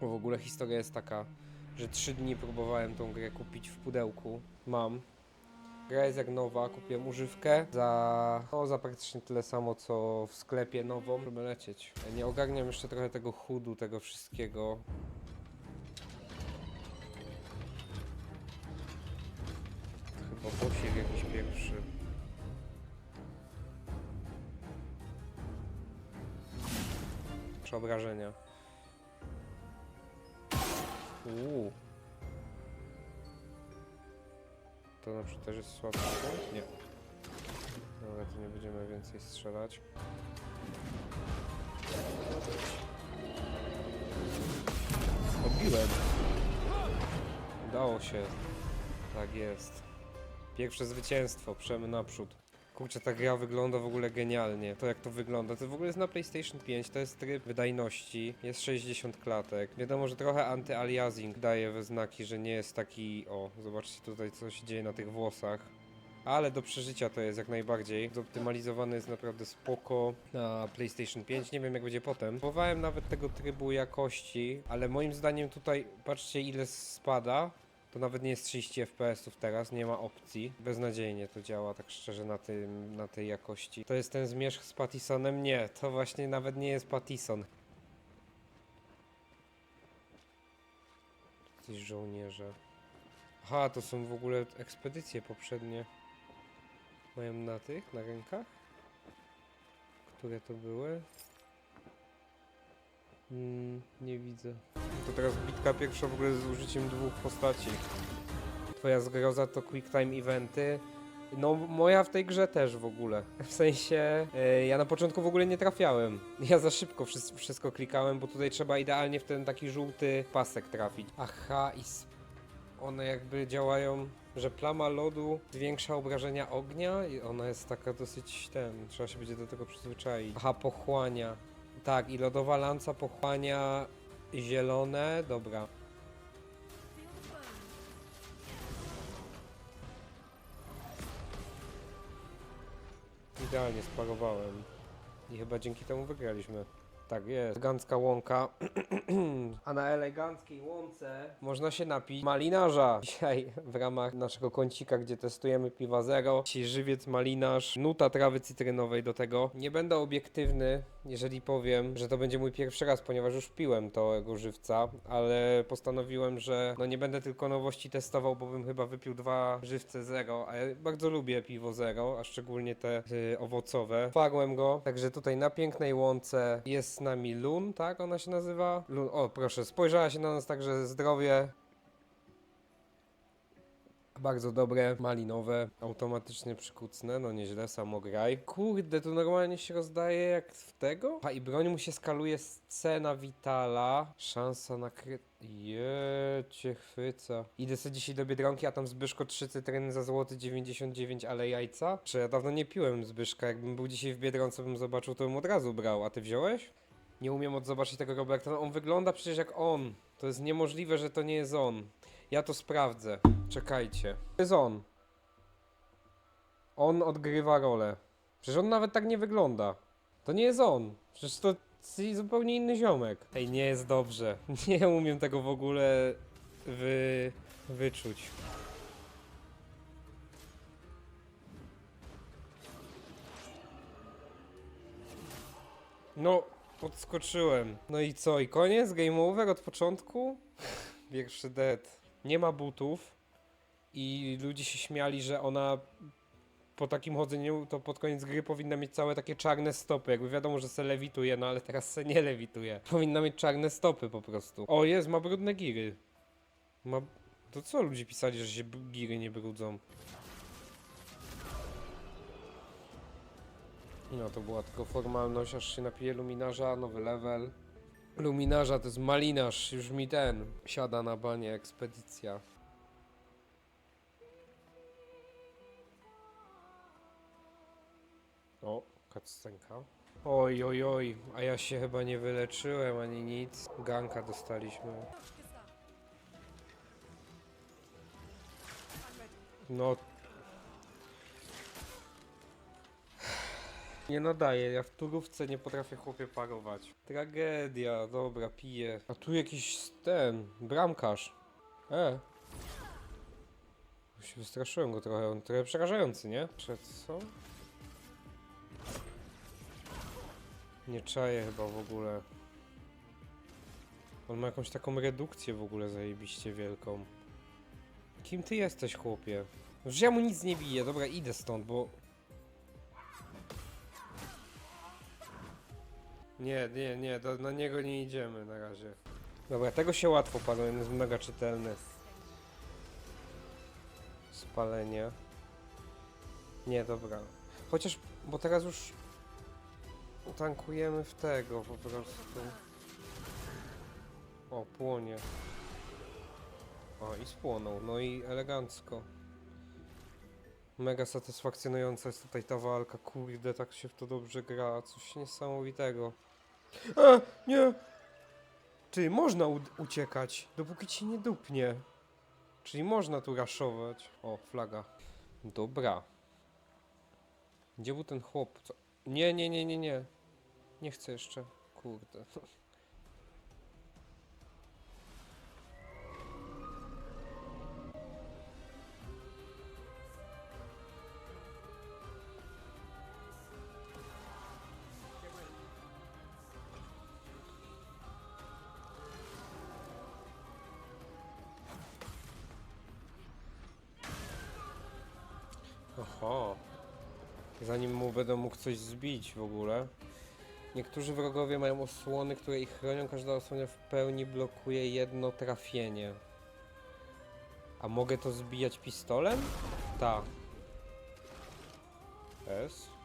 Bo w ogóle historia jest taka, że 3 dni próbowałem tą grę kupić w pudełku. Mam. Gra jest jak nowa, kupiłem używkę za, no, za praktycznie tyle samo co w sklepie nową, żeby lecieć. Nie ogarniam jeszcze trochę tego chudu, tego wszystkiego. Chyba posiek jakiś pierwszy. Czy obrażenia? Uuu. To na przykład też jest słaby punkt? Nie. Dobra, to nie będziemy więcej strzelać. Obiłem. Udało się. Tak jest. Pierwsze zwycięstwo, przemy naprzód. Kurczę, ta gra wygląda w ogóle genialnie. To jak to wygląda, to w ogóle jest na PlayStation 5, to jest tryb wydajności, jest 60 klatek. Wiadomo, że trochę anty-aliasing daje we znaki, że nie jest taki... O, zobaczcie tutaj co się dzieje na tych włosach. Ale do przeżycia to jest jak najbardziej. Zoptymalizowany jest naprawdę spoko na PlayStation 5. Nie wiem jak będzie potem. Próbowałem nawet tego trybu jakości, ale moim zdaniem tutaj patrzcie ile spada. To nawet nie jest 30 fps teraz, nie ma opcji. Beznadziejnie to działa, tak szczerze, na, tym, na tej jakości. To jest ten zmierzch z Pattisonem? Nie, to właśnie nawet nie jest Pattison. Coś żołnierze. Aha, to są w ogóle ekspedycje poprzednie. Mają na tych, na rękach? Które to były? Nie widzę. To teraz bitka pierwsza w ogóle z użyciem dwóch postaci. Twoja zgroza to quick time eventy. No, moja w tej grze też w ogóle. W sensie, e, ja na początku w ogóle nie trafiałem. Ja za szybko wszystko, klikałem, bo tutaj trzeba idealnie w ten taki żółty pasek trafić. Aha, i one jakby działają, że plama lodu zwiększa obrażenia ognia i ona jest taka dosyć ten, trzeba się będzie do tego przyzwyczaić. Aha, pochłania. Tak, i lodowa lanca pochłania zielone, dobra. Idealnie sparowałem. I chyba dzięki temu wygraliśmy. Tak jest. Elegancka łąka. A na eleganckiej łące można się napić malinarza. Dzisiaj w ramach naszego kącika, gdzie testujemy piwa zero. Dzisiaj żywiec, malinarz, nuta trawy cytrynowej do tego. Nie będę obiektywny, jeżeli powiem, że to będzie mój pierwszy raz, ponieważ już piłem tego żywca, ale postanowiłem, że no nie będę tylko nowości testował, bo bym chyba wypił dwa żywce zero, a ja bardzo lubię piwo zero, a szczególnie te y, owocowe. Farłem go, także tutaj na pięknej łące jest z nami Lun, tak ona się nazywa? Lun, o proszę, spojrzała się na nas także zdrowie. Bardzo dobre, malinowe, automatycznie przykucne, no nieźle, samograj. Kurde, to normalnie się rozdaje jak w tego? A i broń mu się skaluje z C na Vitala. Szansa na kry... Jecie chwyca. Idę sobie dzisiaj do Biedronki, a tam Zbyszko 3 cytryny za złoty 99, ale jajca? Czy ja dawno nie piłem Zbyszka, jakbym był dzisiaj w Biedronce, bym zobaczył, to bym od razu brał. A ty wziąłeś? Nie umiem od zobaczyć tego Roberta, no on wygląda przecież jak on. To jest niemożliwe, że to nie jest on. Ja to sprawdzę. Czekajcie. To jest on. On odgrywa rolę. Przecież on nawet tak nie wygląda. To nie jest on. Przecież to zupełnie inny ziomek. Ej, nie jest dobrze. Nie umiem tego w ogóle wy... wyczuć. No, podskoczyłem. No i co? I koniec? Game over od początku? Pierwszy dead. Nie ma butów. I ludzie się śmiali, że ona po takim chodzeniu to pod koniec gry powinna mieć całe takie czarne stopy. Jakby wiadomo, że se lewituje, no ale teraz se nie lewituje. Powinna mieć czarne stopy po prostu. O, jest, ma brudne giry. Ma... To co ludzie pisali, że się giry nie brudzą? No to była tylko formalność, aż się napije luminarza, nowy level. Luminarza to jest malinarz, już mi ten siada na banie, ekspedycja. O, cutscenka. Oj, oj, oj, a ja się chyba nie wyleczyłem ani nic. Ganka dostaliśmy. No. Nie nadaje, ja w turówce nie potrafię chłopie parować. Tragedia, dobra, piję. A tu jakiś ten, bramkarz. E. Już się wystraszyłem go trochę, on trochę przerażający, nie? Przed co? Nie czaję chyba w ogóle. On ma jakąś taką redukcję w ogóle zajebiście wielką. Kim ty jesteś, chłopie? Że ja mu nic nie biję, dobra, idę stąd, bo... Nie, nie, nie, do, na niego nie idziemy na razie. Dobra, tego się łatwo on jest mega czytelny. Spalenie. Nie, dobra. Chociaż, bo teraz już tankujemy w tego po prostu. O, płonie. O, i spłonął, no i elegancko. Mega satysfakcjonująca jest tutaj ta walka, kurde, tak się w to dobrze gra, coś niesamowitego. E, nie! Ty, można uciekać, dopóki ci nie dupnie. Czyli można tu raszować. O, flaga. Dobra. Gdzie był ten chłop? Co? Nie, nie, nie, nie, nie. Nie chcę jeszcze. Kurde. Oho. Zanim mu będę mógł coś zbić w ogóle. Niektórzy wrogowie mają osłony, które ich chronią. Każda osłona w pełni blokuje jedno trafienie. A mogę to zbijać pistolem? Tak. S.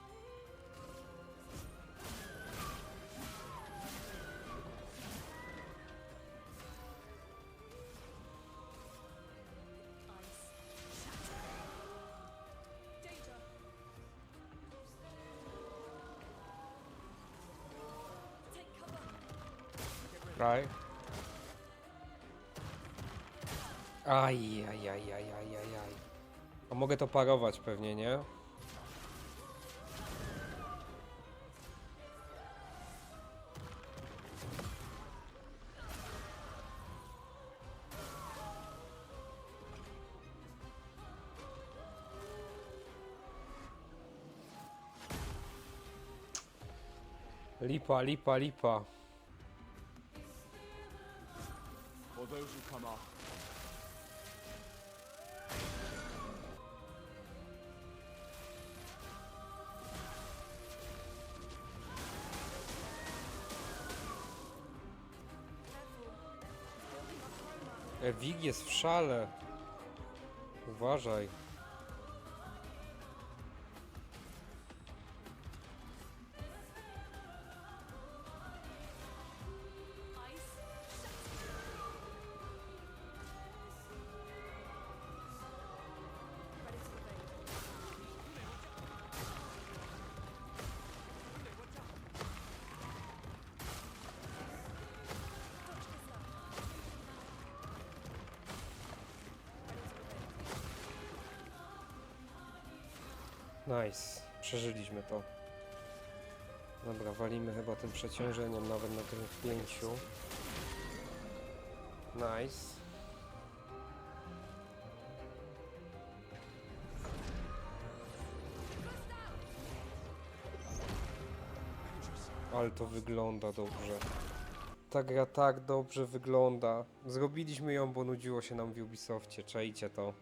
Right. Aj, aj, aj, aj, aj, aj, aj. A mogę to parować pewnie, nie? Lipa, lipa, lipa. Those come Ewig jest w szale. Uważaj. Nice. Przeżyliśmy to. Dobra, walimy chyba tym przeciążeniem nawet na tym pięciu. Nice. Ale to wygląda dobrze. Ta gra tak dobrze wygląda. Zrobiliśmy ją, bo nudziło się nam w Ubisoftie, czajcie to.